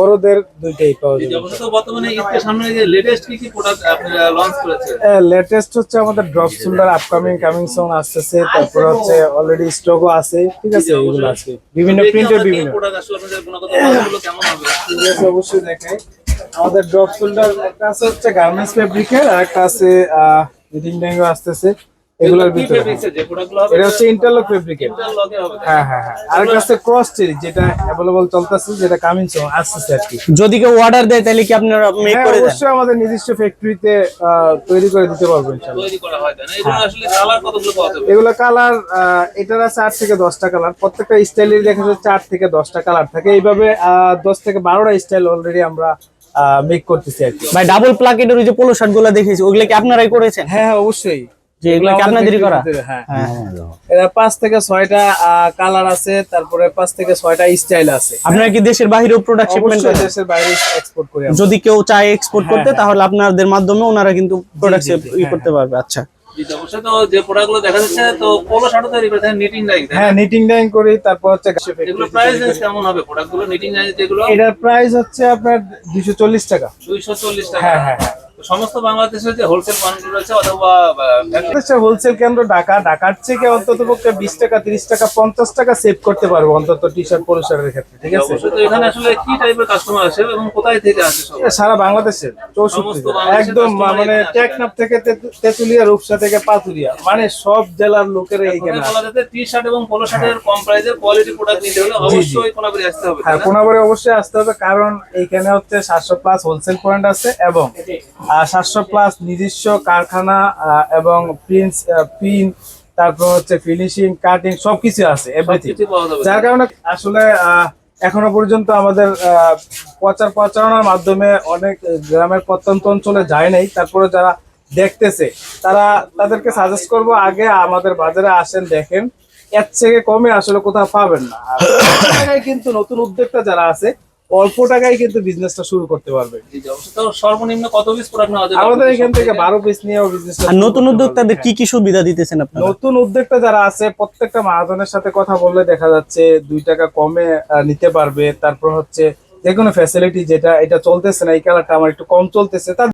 বড়দের দুইটাই পাওয়া যাবে। বর্তমানে ঈদকে সামনে যে লেটেস্ট কি কি প্রোডাক্ট আপনারা লঞ্চ করেছেন? লেটেস্ট হচ্ছে আমাদের drop shoulder upcoming coming song আসতেছে তারপরে হচ্ছে অলরেডি স্টকও আছে ঠিক আছে এগুলো আছে। বিভিন্ন প্রিন্টের বিভিন্ন। প্রোডাক্ট আসলে আপনাদের গুণগত মানগুলো কেমন হবে? ঠিক আছে, অবশ্যই দেখাই আমাদের ড্রপ শোল্ডার একটা আছে হচ্ছে গার্মেন্টস ফেব্রিকের আর একটা আছে রিডিং ড্যাঙ্গো আসতেছে। এগুলোর ভিতরে। এটা হচ্ছে ইন্টারলক ফেব্রিকের লগে হবে। হ্যাঁ হ্যাঁ হ্যাঁ। আর একটা আছে ক্রস চেরি যেটা অ্যাভেলেবল চলতেছে যেটা কামিং সং আসতেছে আর কি। যদি কেউ অর্ডার দেয় তাহলে কি আপনারা মেক হ্যাঁ করে দেন? অবশ্যই আমাদের নিজস্ব ফ্যাক্টরিতে তৈরি করে দিতে পারব ইনশাল্লাহ তৈরি করা হয় না? এগুলো আসলে কালার কতগুলো পাওয়া যাবে? এগুলো কালার এটার আছে আট থেকে দশটা কালার প্রত্যেকটা স্টাইলের দেখা যাচ্ছে চার থেকে দশটা কালার থাকে। এইভাবে আহ, দশ থেকে বারোটা স্টাইল অলরেডি আমরা মেক করতেছি আর কি। ভাই ডাবল প্লাকেটের ওই যে পোলো শার্টগুলো দেখেছি ওগুলো কি আপনারাই করেছেন? হ্যাঁ হ্যাঁ অবশ্যই। যে এগুলো কি আপনাদেরই করা? হ্যাঁ। হ্যাঁ। এরা পাঁচ থেকে ছয়টা কালার আছে তারপরে পাঁচ থেকে ছয়টা স্টাইল আছে। আপনারা কি দেশের বাইরেও প্রোডাক্ট শিপমেন্ট করেন? দেশের বাইরে এক্সপোর্ট করি যদি কেউ চায় এক্সপোর্ট হ্যাঁ, করতে হ্যাঁ। তাহলে আপনাদের মাধ্যমে ওনারা কিন্তু প্রোডাক্ট ই করতে পারবে আচ্ছা। তো অবশ্যই তো দেখা যাচ্ছে তো পোলো শার্টও তৈরি করে নিটিং ডাই হ্যাঁ নিটিং করি তারপর হচ্ছে প্রাইস কেমন হবে? প্রোডাক্টগুলো নিটিং ডাই যেগুলো? এটার প্রাইস হচ্ছে আপনার দুশো চল্লিশ টাকা। দুইশো চল্লিশ টাকা। হ্যাঁ হ্যাঁ। সমস্ত বাংলাদেশের যে হোলসেল পয়েন্টগুলো আছে অথবা হোলসেল কেন্দ্র ঢাকা ঢাকার থেকে অন্তত পক্ষে বিশ টাকা তিরিশ টাকা পঞ্চাশ টাকা সেভ করতে পারব অন্তত টি শার্ট পলো ক্ষেত্রে ঠিক আছে? এখানে আসলে কি টাইপের কাস্টমার আসে এবং কোথায় থেকে আসে সারা বাংলাদেশের চৌষট্টি একদম মানে টেকনাফ থেকে তেতু- তেতুলিয়া রূপসা থেকে পাতুরিয়া মানে সব জেলার লোকেরা এইখানে টি শার্ট এবং পোলো শার্টের কম প্রাইসের কোয়ালিটি প্রোডাক্ট নিতে হলে অবশ্যই কোনাবাড়ি আসতে হবে হ্যাঁ কোনাবাড়ি অবশ্যই আসতে হবে কারণ এইখানে হচ্ছে সাতশো প্লাস হোলসেল পয়েন্ট আছে এবং সাতশো প্লাস নিজস্ব কারখানা এবং প্রিন্স পিন তারপর হচ্ছে ফিনিশিং কাটিং সবকিছু আছে এভরিথিং যার কারণে আসলে এখনও পর্যন্ত আমাদের প্রচার প্রচারণার মাধ্যমে অনেক গ্রামের প্রত্যন্ত অঞ্চলে যায় নাই। তারপরে যারা দেখতেছে তারা তাদেরকে সাজেস্ট করব আগে আমাদের বাজারে আসেন দেখেন। এর থেকে কমে আসলে কোথাও পাবেন না। কিন্তু নতুন উদ্যোক্তা যারা আছে অল্প টাকায় কিন্তু বিজনেসটা শুরু করতে পারবে। সর্বনিম্ন কত পিস প্রোডাক্ট নেওয়া যাবে আমাদের এখান থেকে বারো পিস নিয়েও বিজনেস আর নতুন উদ্যোক্তাদের কি কি সুবিধা দিতেছেন আপনারা? নতুন উদ্যোক্তা যারা আছে প্রত্যেকটা মহাজনের সাথে কথা বললে দেখা যাচ্ছে দুই টাকা কমে আহ, নিতে পারবে। তারপর হচ্ছে যে কোনো ফ্যাসিলিটি যেটা এটা চলতেছে না এই কালারটা আমার একটু কম চলতেছে তার